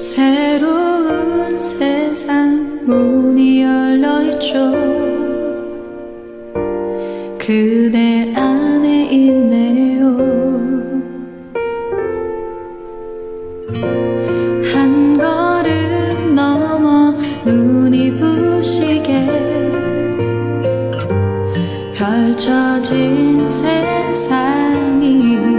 새로운 세상 문이 열려 있죠. 그대 안에 있네요. 한 걸음 넘어 눈이 부시게 펼쳐진 세상이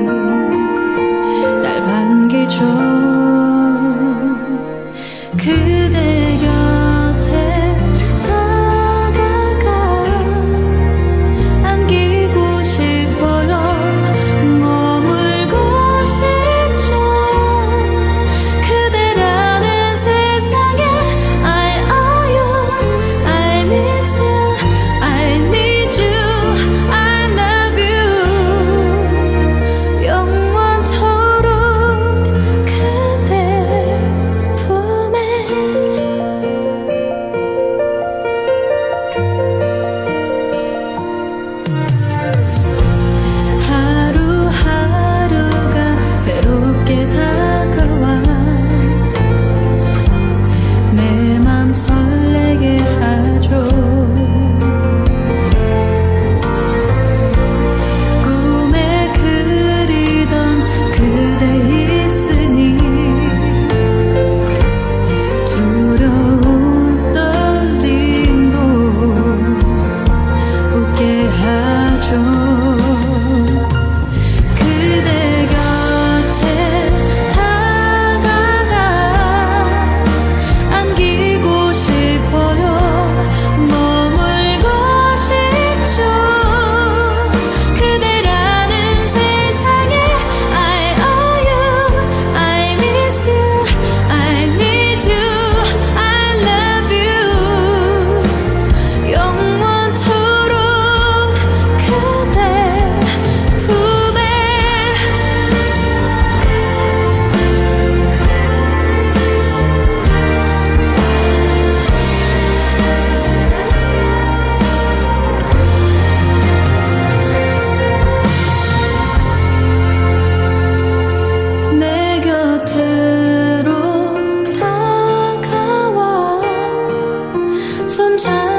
true. 혼자